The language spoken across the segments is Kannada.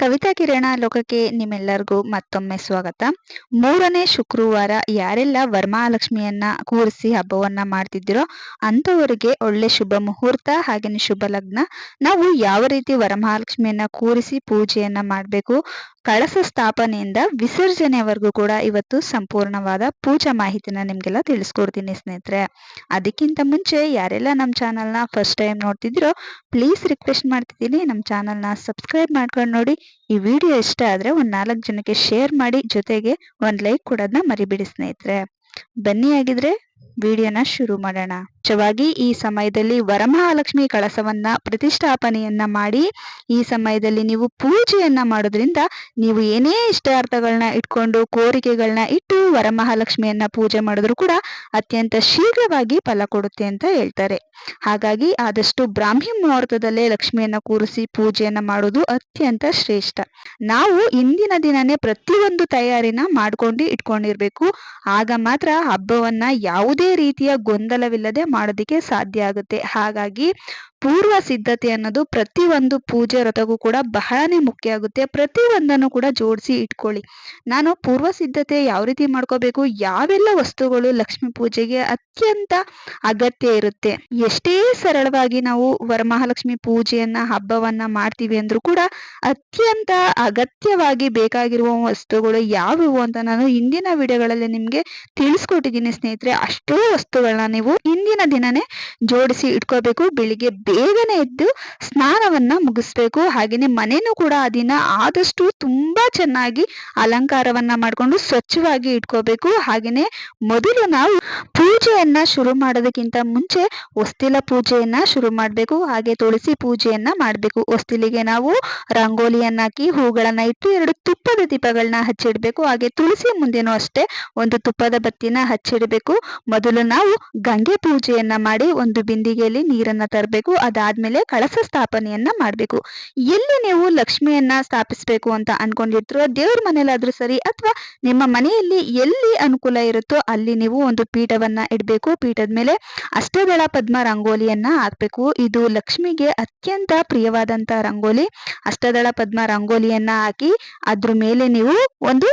ಕವಿತಾ ಕಿರಣ ಲೋಕಕ್ಕೆ ನಿಮ್ಮೆಲ್ಲರಿಗೂ ಮತ್ತೊಮ್ಮೆ ಸ್ವಾಗತ. ಮೂರನೇ ಶುಕ್ರವಾರ ಯಾರೆಲ್ಲ ವರಮಹಾಲಕ್ಷ್ಮಿಯನ್ನ ಕೂರಿಸಿ ಹಬ್ಬವನ್ನ ಮಾಡ್ತಿದ್ದೀರೋ ಅಂಥವರಿಗೆ ಒಳ್ಳೆ ಶುಭ ಮುಹೂರ್ತ ಹಾಗೆಯೇ ಶುಭ ಲಗ್ನ. ನಾವು ಯಾವ ರೀತಿ ವರಮಹಾಲಕ್ಷ್ಮಿಯನ್ನ ಕೂರಿಸಿ ಪೂಜೆಯನ್ನ ಮಾಡಬೇಕು? ಕಳಸ ಸ್ಥಾಪನೆಯಿಂದ ವಿಸರ್ಜನೆವರೆಗೂ ಕೂಡ ಇವತ್ತು ಸಂಪೂರ್ಣವಾದ ಪೂಜಾ ಮಾಹಿತಿನ ನಿಮ್ಗೆಲ್ಲ ತಿಳಿಸ್ಕೊಡ್ತೀನಿ ಸ್ನೇಹಿತರೆ. ಅದಕ್ಕಿಂತ ಮುಂಚೆ ಯಾರೆಲ್ಲ ನಮ್ಮ ಚಾನಲ್ನ ಫಸ್ಟ್ ಟೈಮ್ ನೋಡ್ತಿದ್ದೀರೋ ಪ್ಲೀಸ್ ರಿಕ್ವೆಸ್ಟ್ ಮಾಡ್ತಿದ್ದೀನಿ. ನಮ್ಮ ಚಾನಲ್ನ ಸಬ್ಸ್ಕ್ರೈಬ್ ಮಾಡ್ಕೊಂಡು ನೋಡಿ. ಈ ವಿಡಿಯೋ ಇಷ್ಟ ಆದ್ರೆ ಒಂದ್ ನಾಲ್ಕು ಜನಕ್ಕೆ ಶೇರ್ ಮಾಡಿ, ಜೊತೆಗೆ ಒಂದ್ ಲೈಕ್ ಕೊಡೋದನ್ನ ಮರಿಬೇಡಿ ಸ್ನೇಹಿತರೆ. ಬನ್ನಿ ಆಗಿದ್ರೆ ವಿಡಿಯೋನ ಶುರು ಮಾಡೋಣ. ಮುಖ್ಯವಾಗಿ ಈ ಸಮಯದಲ್ಲಿ ವರಮಹಾಲಕ್ಷ್ಮಿ ಕಳಸವನ್ನ ಪ್ರತಿಷ್ಠಾಪನೆಯನ್ನ ಮಾಡಿ, ಈ ಸಮಯದಲ್ಲಿ ನೀವು ಪೂಜೆಯನ್ನ ಮಾಡೋದ್ರಿಂದ ನೀವು ಏನೇ ಇಷ್ಟಾರ್ಥಗಳನ್ನ ಇಟ್ಕೊಂಡು ಕೋರಿಕೆಗಳನ್ನ ಇಟ್ಟು ವರಮಹಾಲಕ್ಷ್ಮಿಯನ್ನ ಪೂಜೆ ಮಾಡಿದ್ರು ಕೂಡ ಅತ್ಯಂತ ಶೀಘ್ರವಾಗಿ ಫಲ ಕೊಡುತ್ತೆ ಅಂತ ಹೇಳ್ತಾರೆ. ಹಾಗಾಗಿ ಆದಷ್ಟು ಬ್ರಾಹ್ಮಿ ಮುಹೂರ್ತದಲ್ಲೇ ಲಕ್ಷ್ಮಿಯನ್ನ ಕೂರಿಸಿ ಪೂಜೆಯನ್ನ ಮಾಡೋದು ಅತ್ಯಂತ ಶ್ರೇಷ್ಠ. ನಾವು ಇಂದಿನ ದಿನನೇ ಪ್ರತಿಯೊಂದು ತಯಾರಿನ ಮಾಡ್ಕೊಂಡು ಇಟ್ಕೊಂಡಿರ್ಬೇಕು. ಆಗ ಮಾತ್ರ ಹಬ್ಬವನ್ನ ಯಾವುದೇ ರೀತಿಯ ಗೊಂದಲವಿಲ್ಲದೆ ಮಾಡೋದಕ್ಕೆ ಸಾಧ್ಯ ಆಗುತ್ತೆ. ಹಾಗಾಗಿ ಪೂರ್ವ ಸಿದ್ಧತೆ ಅನ್ನೋದು ಪ್ರತಿ ಒಂದು ಪೂಜೆ ವ್ರತಗೂ ಕೂಡ ಬಹಳನೇ ಮುಖ್ಯ ಆಗುತ್ತೆ. ಪ್ರತಿಯೊಂದನ್ನು ಕೂಡ ಜೋಡಿಸಿ ಇಟ್ಕೊಳ್ಳಿ. ನಾನು ಪೂರ್ವ ಸಿದ್ಧತೆ ಯಾವ ರೀತಿ ಮಾಡ್ಕೋಬೇಕು? ಯಾವೆಲ್ಲ ವಸ್ತುಗಳು ಲಕ್ಷ್ಮೀ ಪೂಜೆಗೆ ಅತ್ಯಂತ ಅಗತ್ಯ ಇರುತ್ತೆ? ಎಷ್ಟೇ ಸರಳವಾಗಿ ನಾವು ವರಮಹಾಲಕ್ಷ್ಮಿ ಪೂಜೆಯನ್ನ, ಹಬ್ಬವನ್ನ ಮಾಡ್ತೀವಿ ಅಂದ್ರೂ ಕೂಡ ಅತ್ಯಂತ ಅಗತ್ಯವಾಗಿ ಬೇಕಾಗಿರುವ ವಸ್ತುಗಳು ಯಾವುವು ಅಂತ ನಾನು ಹಿಂದಿನ ವಿಡಿಯೋಗಳಲ್ಲಿ ನಿಮ್ಗೆ ತಿಳಿಸ್ಕೊಟ್ಟಿದ್ದೀನಿ ಸ್ನೇಹಿತರೆ. ಅಷ್ಟೋ ವಸ್ತುಗಳನ್ನ ನೀವು ಹಿಂದಿನ ದಿನನೇ ಜೋಡಿಸಿ ಇಟ್ಕೋಬೇಕು. ಬೆಳಿಗ್ಗೆ ಬೇಗನೆ ಎದ್ದು ಸ್ನಾನವನ್ನ ಮುಗಿಸ್ಬೇಕು. ಹಾಗೇನೆ ಮನೆನೂ ಕೂಡ ಆ ದಿನ ಆದಷ್ಟು ತುಂಬಾ ಚೆನ್ನಾಗಿ ಅಲಂಕಾರವನ್ನ ಮಾಡ್ಕೊಂಡು ಸ್ವಚ್ಛವಾಗಿ ಇಟ್ಕೋಬೇಕು. ಹಾಗೇನೆ ಮೊದಲು ನಾವು ಪೂಜೆಯನ್ನ ಶುರು ಮಾಡೋದಕ್ಕಿಂತ ಮುಂಚೆ ಹೊಸ್ತಿಲ ಪೂಜೆಯನ್ನ ಶುರು ಮಾಡಬೇಕು. ಹಾಗೆ ತುಳಸಿ ಪೂಜೆಯನ್ನ ಮಾಡಬೇಕು. ಹೊಸ್ತಿಲಿಗೆ ನಾವು ರಂಗೋಲಿಯನ್ನ ಹಾಕಿ ಹೂಗಳನ್ನ ಇಟ್ಟು ಎರಡು ತುಪ್ಪದ ದೀಪಗಳನ್ನ ಹಚ್ಚಿಡ್ಬೇಕು. ಹಾಗೆ ತುಳಸಿ ಮುಂದೆನೂ ಅಷ್ಟೇ ಒಂದು ತುಪ್ಪದ ಬತ್ತಿನ ಹಚ್ಚಿಡಬೇಕು. ಮೊದಲು ನಾವು ಗಂಗೆ ಪೂಜೆಯನ್ನ ಮಾಡಿ ಒಂದು ಬಿಂದಿಗೆಯಲ್ಲಿ ನೀರನ್ನ ತರಬೇಕು. ಅದಾದ್ಮೇಲೆ ಕಳಸ ಸ್ಥಾಪನೆಯನ್ನ ಮಾಡಬೇಕು. ಎಲ್ಲಿ ನೀವು ಲಕ್ಷ್ಮಿಯನ್ನ ಸ್ಥಾಪಿಸ್ಬೇಕು ಅಂತ ಅನ್ಕೊಂಡಿರ್ತೀರೋ, ದೇವ್ರ ಮನೇಲಾದ್ರೂ ಸರಿ ಅಥವಾ ನಿಮ್ಮ ಮನೆಯಲ್ಲಿ ಎಲ್ಲಿ ಅನುಕೂಲ ಇರುತ್ತೋ ಅಲ್ಲಿ ನೀವು ಒಂದು ಪೀಠವನ್ನ ಇಡಬೇಕು. ಪೀಠದ ಮೇಲೆ ಅಷ್ಟದಳ ಪದ್ಮ ರಂಗೋಲಿಯನ್ನ ಹಾಕ್ಬೇಕು. ಇದು ಲಕ್ಷ್ಮಿಗೆ ಅತ್ಯಂತ ಪ್ರಿಯವಾದಂತ ರಂಗೋಲಿ. ಅಷ್ಟದಳ ಪದ್ಮ ರಂಗೋಲಿಯನ್ನ ಹಾಕಿ ಅದ್ರ ಮೇಲೆ ನೀವು ಒಂದು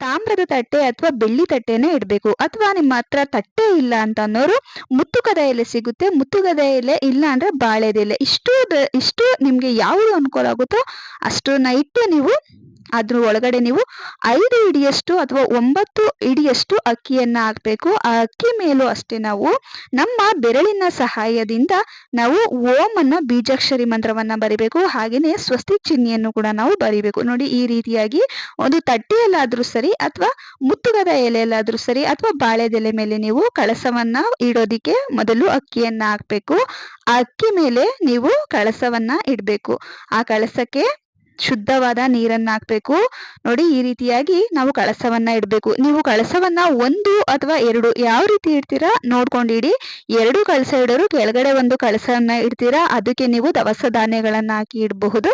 ತಾಮ್ರದ ತಟ್ಟೆ ಅಥವಾ ಬೆಳ್ಳಿ ತಟ್ಟೆನೇ ಇಡಬೇಕು. ಅಥವಾ ನಿಮ್ಮ ಹತ್ರ ತಟ್ಟೆ ಇಲ್ಲ ಅಂತ ಅನ್ನೋರು ಮುತ್ತುಕದ ಎಲೆ ಸಿಗುತ್ತೆ. ಮುತ್ತುಗದ ಎಲೆ ಇಲ್ಲ ಅಂದ್ರೆ ಬಾಳೆದೆಲೆ ಇಷ್ಟು ಇಷ್ಟು ನಿಮ್ಗೆ ಯಾವುದು ಅನುಕೂಲ ಆಗುತ್ತೋ ಅಷ್ಟನ್ನ ಇಟ್ಟು ನೀವು ಅದ್ರ ಒಳಗಡೆ ನೀವು ಐದು ಇಡಿಯಷ್ಟು ಅಥವಾ ಒಂಬತ್ತು ಇಡಿಯಷ್ಟು ಅಕ್ಕಿಯನ್ನು ಹಾಕಬೇಕು. ಆ ಅಕ್ಕಿ ಮೇಲೂ ಅಷ್ಟೇ ನಾವು ನಮ್ಮ ಬೆರಳಿನ ಸಹಾಯದಿಂದ ನಾವು ಓಮನ್ನು ಬೀಜಾಕ್ಷರಿ ಮಂತ್ರವನ್ನ ಬರಿಬೇಕು. ಹಾಗೆಯೇ ಸ್ವಸ್ತಿ ಚಿಹ್ನೆಯನ್ನು ಕೂಡ ನಾವು ಬರಿಬೇಕು. ನೋಡಿ ಈ ರೀತಿಯಾಗಿ ಒಂದು ತಟ್ಟೆಯಲ್ಲಾದರೂ ಸರಿ ಅಥವಾ ಮುತ್ತುಗದ ಎಲೆಯಲ್ಲಾದರೂ ಸರಿ ಅಥವಾ ಬಾಳೆದೆಲೆ ಮೇಲೆ ನೀವು ಕಳಸವನ್ನು ಇಡೋದಿಕ್ಕೆ ಮೊದಲು ಅಕ್ಕಿಯನ್ನ ಹಾಕಬೇಕು. ಆ ಅಕ್ಕಿ ಮೇಲೆ ನೀವು ಕಳಸವನ್ನು ಇಡಬೇಕು. ಆ ಕಳಸಕ್ಕೆ ಶುದ್ಧವಾದ ನೀರನ್ನ ಹಾಕ್ಬೇಕು. ನೋಡಿ, ಈ ರೀತಿಯಾಗಿ ನಾವು ಕಳಸವನ್ನ ಇಡಬೇಕು. ನೀವು ಕಳಸವನ್ನ ಒಂದು ಅಥವಾ ಎರಡು ಯಾವ ರೀತಿ ಇಡ್ತೀರಾ ನೋಡ್ಕೊಂಡಿಡಿ. ಎರಡು ಕಳಸ ಇಡೋರು ಕೆಳಗಡೆ ಒಂದು ಕಳಸವನ್ನ ಇಡ್ತೀರಾ. ಅದಕ್ಕೆ ನೀವು ದವಸ ಧಾನ್ಯಗಳನ್ನ ಹಾಕಿ ಇಡಬಹುದು.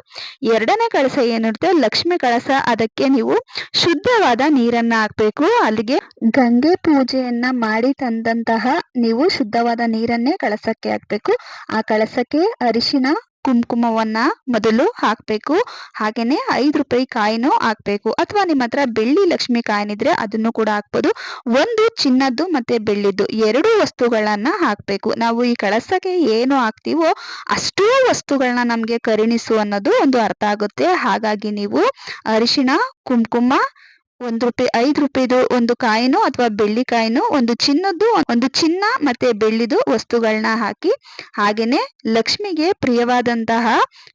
ಎರಡನೇ ಕಳಸ ಏನಿರುತ್ತೆ ಲಕ್ಷ್ಮಿ ಕಳಸ, ಅದಕ್ಕೆ ನೀವು ಶುದ್ಧವಾದ ನೀರನ್ನ ಹಾಕ್ಬೇಕು. ಅಲ್ಲಿಗೆ ಗಂಗೆ ಪೂಜೆಯನ್ನ ಮಾಡಿ ತಂದಂತಹ ನೀವು ಶುದ್ಧವಾದ ನೀರನ್ನೇ ಕಳಸಕ್ಕೆ ಹಾಕ್ಬೇಕು. ಆ ಕಳಸಕ್ಕೆ ಅರಿಶಿನ ಕುಂಕುಮವನ್ನ ಮೊದಲು ಹಾಕಬೇಕು. ಹಾಗೆಯೇ ಐದು ರೂಪಾಯಿ ಕಾಯಿನೂ ಹಾಕಬೇಕು. ಅಥವಾ ನಿಮ್ಮ ಹತ್ರ ಬೆಳ್ಳಿ ಲಕ್ಷ್ಮಿ ಕಾಯಿನಿದ್ರೆ ಅದನ್ನು ಕೂಡ ಹಾಕ್ಬೋದು. ಒಂದು ಚಿನ್ನದ್ದು ಮತ್ತೆ ಬೆಳ್ಳಿದ್ದು ಎರಡು ವಸ್ತುಗಳನ್ನ ಹಾಕಬೇಕು. ನಾವು ಈ ಕಳಸಕ್ಕೆ ಏನು ಹಾಕ್ತಿವೋ ಅಷ್ಟೂ ವಸ್ತುಗಳನ್ನ ನಮಗೆ ಕರುಣಿಸು ಅನ್ನೋದು ಒಂದು ಅರ್ಥ ಆಗುತ್ತೆ. ಹಾಗಾಗಿ ನೀವು ಅರಿಶಿಣ, ಕುಂಕುಮ ಒಂದು ರೂಪಾಯಿ ಐದು ರೂಪಾಯಿದು ಒಂದು ಕಾಯಿನು ಅಥವಾ ಬೆಳ್ಳಿ ಕಾಯಿನು ಒಂದು ಚಿನ್ನದ್ದು, ಒಂದು ಚಿನ್ನ ಮತ್ತೆ ಬೆಳ್ಳಿದು ವಸ್ತುಗಳನ್ನ ಹಾಕಿ, ಹಾಗೇನೆ ಲಕ್ಷ್ಮಿಗೆ ಪ್ರಿಯವಾದಂತಹ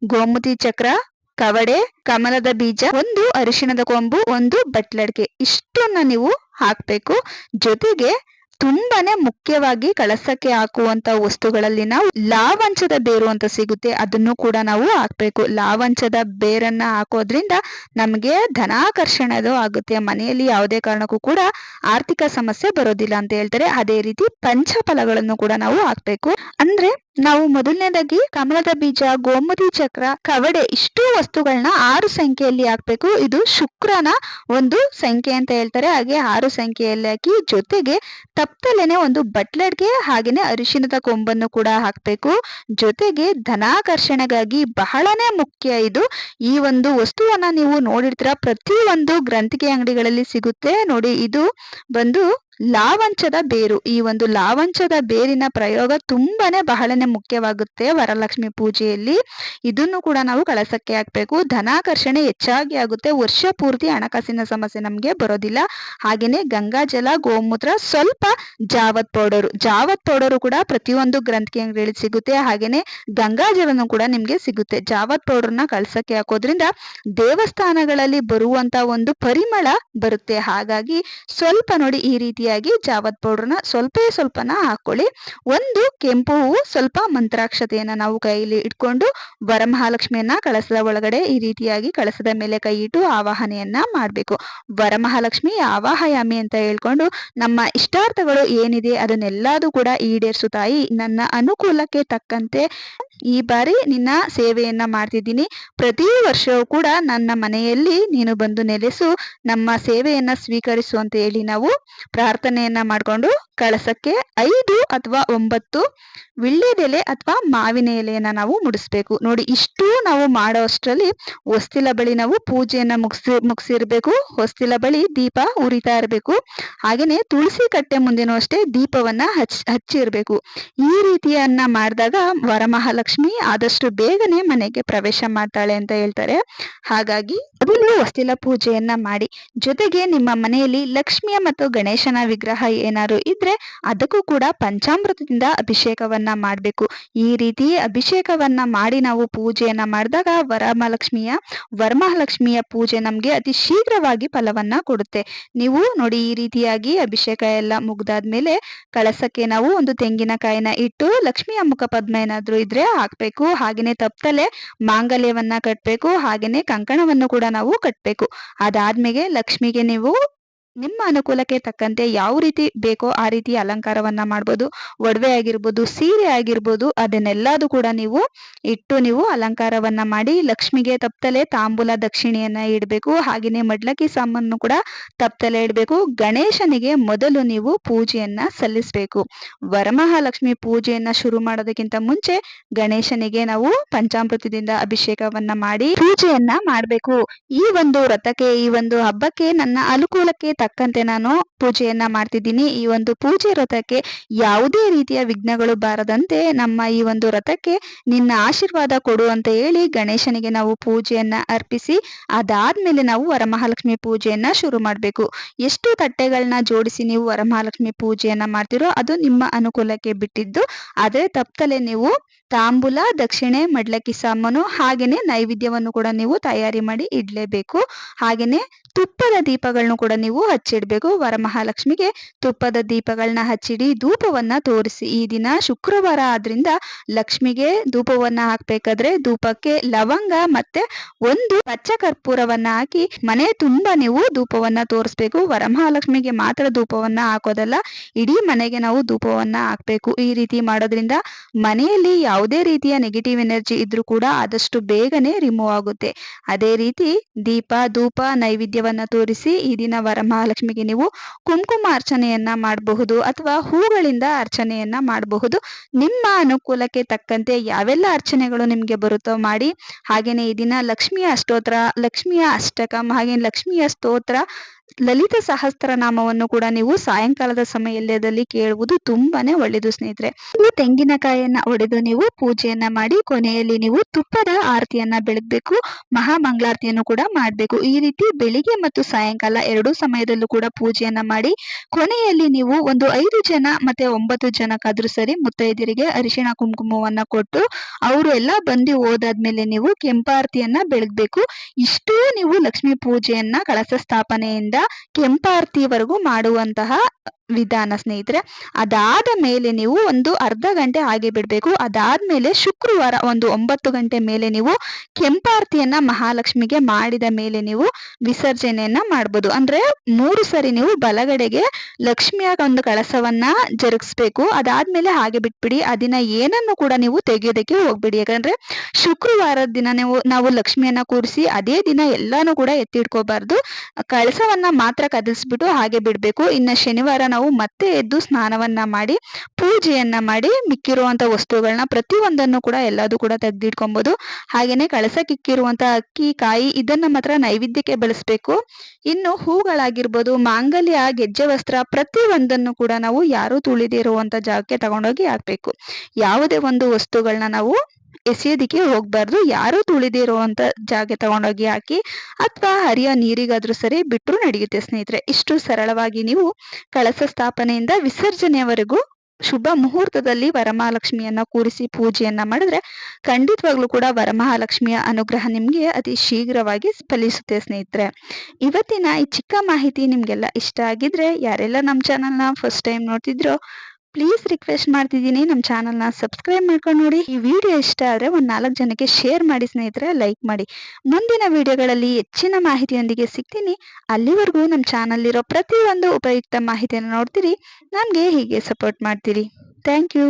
ಗೋಮತಿ ಚಕ್ರ, ಕವಡೆ, ಕಮಲದ ಬೀಜ, ಒಂದು ಅರಿಶಿಣದ ಕೊಂಬು, ಒಂದು ಬಟ್ಲಡ್ಕೆ. ಇಷ್ಟನ್ನ ನೀವು ಹಾಕ್ಬೇಕು. ಜೊತೆಗೆ ತುಂಬಾನೇ ಮುಖ್ಯವಾಗಿ ಕಳಸಕ್ಕೆ ಹಾಕುವಂತ ವಸ್ತುಗಳಲ್ಲಿ ನಾವು ಲಾವಂಚದ ಬೇರು ಅಂತ ಸಿಗುತ್ತೆ, ಅದನ್ನು ಕೂಡ ನಾವು ಹಾಕ್ಬೇಕು. ಲಾವಂಚದ ಬೇರನ್ನ ಹಾಕೋದ್ರಿಂದ ನಮಗೆ ಧನಾಕರ್ಷಣೆದು ಆಗುತ್ತೆ. ಮನೆಯಲ್ಲಿ ಯಾವುದೇ ಕಾರಣಕ್ಕೂ ಕೂಡ ಆರ್ಥಿಕ ಸಮಸ್ಯೆ ಬರೋದಿಲ್ಲ ಅಂತ ಹೇಳ್ತಾರೆ. ಅದೇ ರೀತಿ ಪಂಚಫಲಗಳನ್ನು ಕೂಡ ನಾವು ಹಾಕ್ಬೇಕು. ಅಂದ್ರೆ ನಾವು ಮೊದಲನೇದಾಗಿ ಕಮಲದ ಬೀಜ, ಗೋಮತಿ ಚಕ್ರ, ಕವಡೆ ಇಷ್ಟು ವಸ್ತುಗಳನ್ನ ಆರು ಸಂಖ್ಯೆಯಲ್ಲಿ ಹಾಕ್ಬೇಕು. ಇದು ಶುಕ್ರನ ಒಂದು ಸಂಖ್ಯೆ ಅಂತ ಹೇಳ್ತಾರೆ. ಹಾಗೆ ಆರು ಸಂಖ್ಯೆಯಲ್ಲಿ ಹಾಕಿ ಜೊತೆಗೆ ತಪ್ಪಲೆನೆ ಒಂದು ಬಟ್ಲಡ್ಗೆ ಹಾಗೇನೆ ಅರಿಶಿಣದ ಕೊಂಬನ್ನು ಕೂಡ ಹಾಕ್ಬೇಕು. ಜೊತೆಗೆ ಧನಾಕರ್ಷಣೆಗಾಗಿ ಬಹಳನೇ ಮುಖ್ಯ ಇದು. ಈ ಒಂದು ವಸ್ತುವನ್ನ ನೀವು ನೋಡಿರ್ತೀರ. ಪ್ರತಿ ಒಂದು ಗ್ರಂಥಿಗೆ ಅಂಗಡಿಗಳಲ್ಲಿ ಸಿಗುತ್ತೆ. ನೋಡಿ, ಇದು ಬಂದು ಲಾವಂಚದ ಬೇರು. ಈ ಒಂದು ಲಾವಂಚದ ಬೇರಿನ ಪ್ರಯೋಗ ತುಂಬಾನೇ ಬಹಳನೇ ಮುಖ್ಯವಾಗುತ್ತೆ ವರಲಕ್ಷ್ಮಿ ಪೂಜೆಯಲ್ಲಿ. ಇದನ್ನು ಕೂಡ ನಾವು ಕಳಸಕ್ಕೆ ಹಾಕ್ಬೇಕು. ಧನಾಕರ್ಷಣೆ ಹೆಚ್ಚಾಗಿ ಆಗುತ್ತೆ. ವರ್ಷ ಪೂರ್ತಿ ಹಣಕಾಸಿನ ಸಮಸ್ಯೆ ನಮಗೆ ಬರೋದಿಲ್ಲ. ಹಾಗೇನೆ ಗಂಗಾ ಜಲ, ಗೋಮೂತ್ರ ಸ್ವಲ್ಪ ಜಾವತ್ ಪೌಡರು. ಜಾವತ್ ಪೌಡರು ಕೂಡ ಪ್ರತಿಯೊಂದು ಗ್ರಂಥಿ ಅಂಗಡಿಯಲ್ಲಿ ಸಿಗುತ್ತೆ. ಹಾಗೇನೆ ಗಂಗಾ ಜಲನು ಕೂಡ ನಿಮ್ಗೆ ಸಿಗುತ್ತೆ. ಜಾವತ್ ಪೌಡರ್ನ ಕಳಸಕ್ಕೆ ಹಾಕೋದ್ರಿಂದ ದೇವಸ್ಥಾನಗಳಲ್ಲಿ ಬರುವಂತ ಒಂದು ಪರಿಮಳ ಬರುತ್ತೆ. ಹಾಗಾಗಿ ಸ್ವಲ್ಪ ನೋಡಿ ಈ ರೀತಿಯಾಗಿ ಜಾವತ್ ಪೌಡ್ರನ್ನ ಸ್ವಲ್ಪ ಸ್ವಲ್ಪನ ಹಾಕೊಳ್ಳಿ. ಒಂದು ಕೆಂಪು ಹೂವು ಸ್ವಲ್ಪ ಮಂತ್ರಾಕ್ಷತೆಯನ್ನ ನಾವು ಕೈಯಲ್ಲಿ ಇಟ್ಕೊಂಡು ವರಮಹಾಲಕ್ಷ್ಮಿಯನ್ನ ಕಳಸದ ಒಳಗಡೆ ಈ ರೀತಿಯಾಗಿ ಕಳಸದ ಮೇಲೆ ಕೈ ಇಟ್ಟು ಆವಾಹನೆಯನ್ನ ಮಾಡಬೇಕು. ವರಮಹಾಲಕ್ಷ್ಮಿ ಆವಾಹಯಾಮಿ ಅಂತ ಹೇಳ್ಕೊಂಡು ನಮ್ಮ ಇಷ್ಟಾರ್ಥಗಳು ಏನಿದೆ ಅದನ್ನೆಲ್ಲದೂ ಕೂಡ ಈಡೇರಿಸು ತಾಯಿ. ನನ್ನ ಅನುಕೂಲಕ್ಕೆ ತಕ್ಕಂತೆ ಈ ಬಾರಿ ನಿನ್ನ ಸೇವೆಯನ್ನ ಮಾಡ್ತಿದ್ದೀನಿ. ಪ್ರತಿ ವರ್ಷವೂ ಕೂಡ ನನ್ನ ಮನೆಯಲ್ಲಿ ನೀನು ಬಂದು ನೆಲೆಸು. ನಮ್ಮ ಸೇವೆಯನ್ನ ಸ್ವೀಕರಿಸು ಅಂತ ಹೇಳಿ ನಾವು ಪ್ರಾರ್ಥನೆಯನ್ನ ಮಾಡಿಕೊಂಡು ಕಳಸಕ್ಕೆ ಐದು ಅಥವಾ ಒಂಬತ್ತು ವಿಳ್ಯದೆಲೆ ಅಥವಾ ಮಾವಿನ ಎಲೆಯನ್ನ ನಾವು ಮುಡಿಸ್ಬೇಕು. ನೋಡಿ, ಇಷ್ಟು ನಾವು ಮಾಡೋ ಅಷ್ಟರಲ್ಲಿ ಹೊಸ್ತಿಲ ಬಳಿ ನಾವು ಪೂಜೆಯನ್ನ ಮುಗಿಸಿ, ಮುಗಿಸಿರ್ಬೇಕು. ಹೊಸ್ತಿಲ ಬಳಿ ದೀಪ ಉರಿತಾ ಇರಬೇಕು. ಹಾಗೇನೆ ತುಳಸಿ ಕಟ್ಟೆ ಮುಂದೆನೂ ಅಷ್ಟೇ ದೀಪವನ್ನ ಹಚ್, ಹಚ್ಚಿರ್ಬೇಕು. ಈ ರೀತಿಯನ್ನ ಮಾಡಿದಾಗ ವರಮಹಾಲಕ್ಷ್ಮಿ ಆದಷ್ಟು ಬೇಗನೆ ಮನೆಗೆ ಪ್ರವೇಶ ಮಾಡ್ತಾಳೆ ಅಂತ ಹೇಳ್ತಾರೆ. ಹಾಗಾಗಿ ಅದನ್ನು ಹೊಸ್ತಿಲ ಪೂಜೆಯನ್ನ ಮಾಡಿ. ಜೊತೆಗೆ ನಿಮ್ಮ ಮನೆಯಲ್ಲಿ ಲಕ್ಷ್ಮಿಯ ಮತ್ತು ಗಣೇಶನ ವಿಗ್ರಹ ಏನಾದ್ರು ಇದ್ರೆ ಅದಕ್ಕೂ ಕೂಡ ಪಂಚಾಮೃತದಿಂದ ಅಭಿಷೇಕವನ್ನ ಮಾಡಬೇಕು. ಈ ರೀತಿ ಅಭಿಷೇಕವನ್ನ ಮಾಡಿ ನಾವು ಪೂಜೆಯನ್ನ ಮಾಡಿದಾಗ ವರಮಹಾಲಕ್ಷ್ಮಿಯ ವರಮಹಾಲಕ್ಷ್ಮಿಯ ಪೂಜೆ ನಮ್ಗೆ ಅತಿ ಶೀಘ್ರವಾಗಿ ಫಲವನ್ನ ಕೊಡುತ್ತೆ. ನೀವು ನೋಡಿ ಈ ರೀತಿಯಾಗಿ ಅಭಿಷೇಕ ಎಲ್ಲ ಮುಗ್ದಾದ್ಮೇಲೆ ಕಳಸಕ್ಕೆ ನಾವು ಒಂದು ತೆಂಗಿನಕಾಯಿನ ಇಟ್ಟು ಲಕ್ಷ್ಮಿಯ ಮುಖ ಪದ್ಮ ಏನಾದ್ರು ಇದ್ರೆ ಹಾಕ್ಬೇಕು. ಹಾಗೇನೆ ತಪ್ಪಲೆ ಮಾಂಗಲ್ಯವನ್ನ ಕಟ್ಬೇಕು. ಹಾಗೇನೆ ಕಂಕಣವನ್ನು ಕೂಡ ನಾವು ಕಟ್ಬೇಕು. ಅದಾದ್ಮೇಲೆ ಲಕ್ಷ್ಮಿಗೆ ನೀವು ನಿಮ್ಮ ಅನುಕೂಲಕ್ಕೆ ತಕ್ಕಂತೆ ಯಾವ ರೀತಿ ಬೇಕೋ ಆ ರೀತಿ ಅಲಂಕಾರವನ್ನ ಮಾಡ್ಬೋದು. ಒಡವೆ ಆಗಿರ್ಬೋದು, ಸೀರೆ ಆಗಿರ್ಬೋದು, ಅದನ್ನೆಲ್ಲದು ಕೂಡ ನೀವು ಇಟ್ಟು ನೀವು ಅಲಂಕಾರವನ್ನ ಮಾಡಿ ಲಕ್ಷ್ಮಿಗೆ ತಪ್ಪತಲೆ ತಾಂಬೂಲ ದಕ್ಷಿಣೆಯನ್ನ ಇಡಬೇಕು. ಹಾಗೆಯೇ ಮಡ್ಲಕ್ಕಿ ಸಾಮಾನು ಕೂಡ ತಪ್ಪತಲೆ ಇಡಬೇಕು. ಗಣೇಶನಿಗೆ ಮೊದಲು ನೀವು ಪೂಜೆಯನ್ನ ಸಲ್ಲಿಸಬೇಕು. ವರಮಹಾಲಕ್ಷ್ಮಿ ಪೂಜೆಯನ್ನ ಶುರು ಮಾಡೋದಕ್ಕಿಂತ ಮುಂಚೆ ಗಣೇಶನಿಗೆ ನಾವು ಪಂಚಾಮೃತದಿಂದ ಅಭಿಷೇಕವನ್ನ ಮಾಡಿ ಪೂಜೆಯನ್ನ ಮಾಡಬೇಕು. ಈ ಒಂದು ವ್ರತಕ್ಕೆ, ಈ ಒಂದು ಹಬ್ಬಕ್ಕೆ ನನ್ನ ಅನುಕೂಲಕ್ಕೆ ತಕ್ಕಂತೆ ನಾನು ಪೂಜೆಯನ್ನ ಮಾಡ್ತಿದ್ದೀನಿ. ಈ ಒಂದು ಪೂಜೆ ರಥಕ್ಕೆ ಯಾವುದೇ ರೀತಿಯ ವಿಘ್ನಗಳು ಬಾರದಂತೆ ನಮ್ಮ ಈ ಒಂದು ರಥಕ್ಕೆ ನಿನ್ನ ಆಶೀರ್ವಾದ ಕೊಡು ಅಂತ ಹೇಳಿ ಗಣೇಶನಿಗೆ ನಾವು ಪೂಜೆಯನ್ನ ಅರ್ಪಿಸಿ, ಅದಾದ್ಮೇಲೆ ನಾವು ವರಮಹಾಲಕ್ಷ್ಮಿ ಪೂಜೆಯನ್ನ ಶುರು ಮಾಡಬೇಕು. ಎಷ್ಟು ತಟ್ಟೆಗಳನ್ನ ಜೋಡಿಸಿ ನೀವು ವರಮಹಾಲಕ್ಷ್ಮಿ ಪೂಜೆಯನ್ನ ಮಾಡ್ತಿರೋ ಅದು ನಿಮ್ಮ ಅನುಕೂಲಕ್ಕೆ ಬಿಟ್ಟಿದ್ದು ಆದರೆ ತಪ್ಪಲೆ ನೀವು ತಾಂಬೂಲ, ದಕ್ಷಿಣೆ, ಮಡ್ಲಕ್ಕಿ ಸಾಮಾನು ಹಾಗೇನೆ ನೈವೇದ್ಯವನ್ನು ಕೂಡ ನೀವು ತಯಾರಿ ಮಾಡಿ ಇಡ್ಲೇಬೇಕು. ಹಾಗೇನೆ ತುಪ್ಪದ ದೀಪಗಳನ್ನು ಕೂಡ ನೀವು ಹಚ್ಚಿಡ್ಬೇಕು. ವರಮಹಾಲಕ್ಷ್ಮಿಗೆ ತುಪ್ಪದ ದೀಪಗಳನ್ನ ಹಚ್ಚಿಡಿ, ಧೂಪವನ್ನ ತೋರಿಸಿ. ಈ ದಿನ ಶುಕ್ರವಾರ ಆದ್ರಿಂದ ಲಕ್ಷ್ಮಿಗೆ ಧೂಪವನ್ನ ಹಾಕ್ಬೇಕಾದ್ರೆ ಧೂಪಕ್ಕೆ ಲವಂಗ ಮತ್ತೆ ಒಂದು ಪಚ್ಚ ಕರ್ಪೂರವನ್ನ ಹಾಕಿ ಮನೆ ತುಂಬಾ ನೀವು ಧೂಪವನ್ನ ತೋರಿಸ್ಬೇಕು. ವರಮಹಾಲಕ್ಷ್ಮಿಗೆ ಮಾತ್ರ ಧೂಪವನ್ನ ಹಾಕೋದಲ್ಲ, ಇಡೀ ಮನೆಗೆ ನಾವು ಧೂಪವನ್ನ ಹಾಕ್ಬೇಕು. ಈ ರೀತಿ ಮಾಡೋದ್ರಿಂದ ಮನೆಯಲ್ಲಿ ಯಾವುದೇ ರೀತಿಯ ನೆಗೆಟಿವ್ ಎನರ್ಜಿ ಇದ್ರೂ ಕೂಡ ಆದಷ್ಟು ಬೇಗನೆ ರಿಮೂವ್ ಆಗುತ್ತೆ. ಅದೇ ರೀತಿ ದೀಪ, ಧೂಪ, ನೈವೇದ್ಯವನ್ನ ತೋರಿಸಿ ಈ ದಿನ ವರಮಹಾಲಕ್ಷ್ಮಿಗೆ ನೀವು ಕುಂಕುಮ ಅರ್ಚನೆಯನ್ನ ಮಾಡಬಹುದು ಅಥವಾ ಹೂಗಳಿಂದ ಅರ್ಚನೆಯನ್ನ ಮಾಡಬಹುದು. ನಿಮ್ಮ ಅನುಕೂಲಕ್ಕೆ ತಕ್ಕಂತೆ ಯಾವೆಲ್ಲ ಅರ್ಚನೆಗಳು ನಿಮಗೆ ಬರುತ್ತೋ ಮಾಡಿ. ಹಾಗೇನೆ ಈ ದಿನ ಲಕ್ಷ್ಮಿಯ ಅಷ್ಟೋತ್ರ, ಲಕ್ಷ್ಮಿಯ ಅಷ್ಟಕಂ ಹಾಗೆ ಲಕ್ಷ್ಮಿಯ ಸ್ತೋತ್ರ ಲಲಿತ ಸಹಸ್ರನಾಮವನ್ನು ಕೂಡ ನೀವು ಸಾಯಂಕಾಲದ ಸಮಯದಲ್ಲಿ ಕೇಳುವುದು ತುಂಬಾನೇ ಒಳ್ಳೆಯದು ಸ್ನೇಹಿತರೆ. ಈ ತೆಂಗಿನಕಾಯಿಯನ್ನ ಒಡೆದು ನೀವು ಪೂಜೆಯನ್ನ ಮಾಡಿ ಕೊನೆಯಲ್ಲಿ ನೀವು ತುಪ್ಪದ ಆರತಿಯನ್ನ ಬೆಳಗ್ಬೇಕು ಮಹಾಮಂಗಳಾರತಿಯನ್ನು ಕೂಡ ಮಾಡಬೇಕು. ಈ ರೀತಿ ಬೆಳಿಗ್ಗೆ ಮತ್ತು ಸಾಯಂಕಾಲ ಎರಡೂ ಸಮಯದಲ್ಲೂ ಕೂಡ ಪೂಜೆಯನ್ನ ಮಾಡಿ ಕೊನೆಯಲ್ಲಿ ನೀವು ಒಂದು ಐದು ಜನ ಮತ್ತೆ ಒಂಬತ್ತು ಜನಕ್ಕಾದ್ರೂ ಸರಿ ಮುತ್ತೈದರಿಗೆ ಅರಿಶಿಣ ಕುಂಕುಮವನ್ನ ಕೊಟ್ಟು ಅವರು ಎಲ್ಲ ಬಂದು ಹೋದಾದ್ಮೇಲೆ ನೀವು ಕೆಂಪಾರತಿಯನ್ನ ಬೆಳಗ್ಬೇಕು. ಇಷ್ಟೂ ನೀವು ಲಕ್ಷ್ಮೀ ಪೂಜೆಯನ್ನ ಕಳಸ ಸ್ಥಾಪನೆಯಿಂದ ಕೆಂಪಾರತಿವರೆಗೂ ಮಾಡುವಂತಹ ವಿಧಾನ ಸ್ನೇಹಿತರೆ, ಅದಾದ ಮೇಲೆ ನೀವು ಒಂದು ಅರ್ಧ ಗಂಟೆ ಹಾಗೆ ಬಿಡಬೇಕು. ಅದಾದ್ಮೇಲೆ ಶುಕ್ರವಾರ ಒಂದು ಒಂಬತ್ತು ಗಂಟೆ ಮೇಲೆ ನೀವು ಕೆಂಪಾರ್ತಿಯನ್ನ ಮಹಾಲಕ್ಷ್ಮಿಗೆ ಮಾಡಿದ ಮೇಲೆ ನೀವು ವಿಸರ್ಜನೆಯನ್ನ ಮಾಡ್ಬೋದು. ಅಂದ್ರೆ ಮೂರು ಸರಿ ನೀವು ಬಲಗಡೆಗೆ ಲಕ್ಷ್ಮಿಯ ಒಂದು ಕಳಸವನ್ನ ಜರುಗಿಸ್ಬೇಕು. ಅದಾದ್ಮೇಲೆ ಹಾಗೆ ಬಿಟ್ಬಿಡಿ. ಆ ದಿನ ಏನನ್ನು ಕೂಡ ನೀವು ತೆಗೆಯೋದಕ್ಕೆ ಹೋಗ್ಬಿಡಿ. ಯಾಕಂದ್ರೆ ಶುಕ್ರವಾರದ ದಿನ ನೀವು, ನಾವು ಲಕ್ಷ್ಮಿಯನ್ನ ಕೂರಿಸಿ ಅದೇ ದಿನ ಎಲ್ಲಾನು ಕೂಡ ಎತ್ತಿಡ್ಕೋಬಾರ್ದು ಕಳಸವನ್ನ ಮಾತ್ರ ಕದಲ್ಸ್ಬಿಟ್ಟು ಹಾಗೆ ಬಿಡ್ಬೇಕು. ಇನ್ನು ಶನಿವಾರ ನಾವು ಮತ್ತೆ ಎದ್ದು ಸ್ನಾನವನ್ನ ಮಾಡಿ, ಪೂಜೆಯನ್ನ ಮಾಡಿ ಮಿಕ್ಕಿರುವಂತ ವಸ್ತುಗಳನ್ನ ಪ್ರತಿಯೊಂದನ್ನು ಕೂಡ ಎಲ್ಲದೂ ಕೂಡ ತೆಗೆದಿಟ್ಕೊಬಹುದು ಹಾಗೇನೆ ಕಳಸಕ್ಕಿಕ್ಕಿರುವಂತ ಅಕ್ಕಿ, ಕಾಯಿ ಇದನ್ನ ಮಾತ್ರ ನೈವೇದ್ಯಕ್ಕೆ ಬಳಸಬೇಕು. ಇನ್ನು ಹೂಗಳಾಗಿರ್ಬೋದು, ಮಾಂಗಲ್ಯ, ಗೆಜ್ಜೆ ವಸ್ತ್ರ ಪ್ರತಿ ಒಂದನ್ನು ಕೂಡ ನಾವು ಯಾರು ತುಳಿದಿರುವಂಥ ಜಾಗಕ್ಕೆ ತಗೊಂಡೋಗಿ ಹಾಕ್ಬೇಕು. ಯಾವುದೇ ಒಂದು ವಸ್ತುಗಳನ್ನ ನಾವು ಎಸೆಯೋದಿಕ್ಕೆ ಹೋಗ್ಬಾರ್ದು. ಯಾರು ಅಂತ ಜಾಗ ತಗೊಂಡೋಗಿ ಹಾಕಿ ಅಥವಾ ಹರಿಯೋ ನೀರಿಗಾದ್ರೂ ಸರಿ ಬಿಟ್ಟರು ನಡೆಯುತ್ತೆ ಸ್ನೇಹಿತರೆ. ಇಷ್ಟು ಸರಳವಾಗಿ ನೀವು ಕಳಸ ಸ್ಥಾಪನೆಯಿಂದ ವಿಸರ್ಜನೆಯವರೆಗೂ ಶುಭ ಮುಹೂರ್ತದಲ್ಲಿ ವರಮಹಾಲಕ್ಷ್ಮಿಯನ್ನ ಕೂರಿಸಿ ಪೂಜೆಯನ್ನ ಮಾಡಿದ್ರೆ ಖಂಡಿತವಾಗ್ಲೂ ಕೂಡ ವರಮಹಾಲಕ್ಷ್ಮಿಯ ಅನುಗ್ರಹ ನಿಮ್ಗೆ ಅತಿ ಶೀಘ್ರವಾಗಿ ಫಲಿಸುತ್ತೆ ಸ್ನೇಹಿತರೆ. ಇವತ್ತಿನ ಈ ಚಿಕ್ಕ ಮಾಹಿತಿ ನಿಮ್ಗೆಲ್ಲ ಇಷ್ಟ ಆಗಿದ್ರೆ, ಯಾರೆಲ್ಲ ನಮ್ಮ ಚಾನಲ್ನ ಫಸ್ಟ್ ಟೈಮ್ ನೋಡ್ತಿದ್ರೋ ಪ್ಲೀಸ್ ರಿಕ್ವೆಸ್ಟ್ ಮಾಡ್ತಿದ್ದೀನಿ ನಮ್ಮ ಚಾನಲ್ನ ಸಬ್ಸ್ಕ್ರೈಬ್ ಮಾಡ್ಕೊಂಡು ನೋಡಿ. ಈ ವಿಡಿಯೋ ಇಷ್ಟ ಆದರೆ ಒಂದು ನಾಲ್ಕು ಜನಕ್ಕೆ ಶೇರ್ ಮಾಡಿ ಸ್ನೇಹಿತರೆ ಲೈಕ್ ಮಾಡಿ. ಮುಂದಿನ ವಿಡಿಯೋಗಳಲ್ಲಿ ಹೆಚ್ಚಿನ ಮಾಹಿತಿಯೊಂದಿಗೆ ಸಿಗ್ತೀನಿ. ಅಲ್ಲಿವರೆಗೂ ನಮ್ಮ ಚಾನಲ್ಲಿರೋ ಪ್ರತಿಯೊಂದು ಉಪಯುಕ್ತ ಮಾಹಿತಿಯನ್ನು ನೋಡ್ತೀರಿ. ನಮಗೆ ಹೀಗೆ ಸಪೋರ್ಟ್ ಮಾಡ್ತೀರಿ. Thank you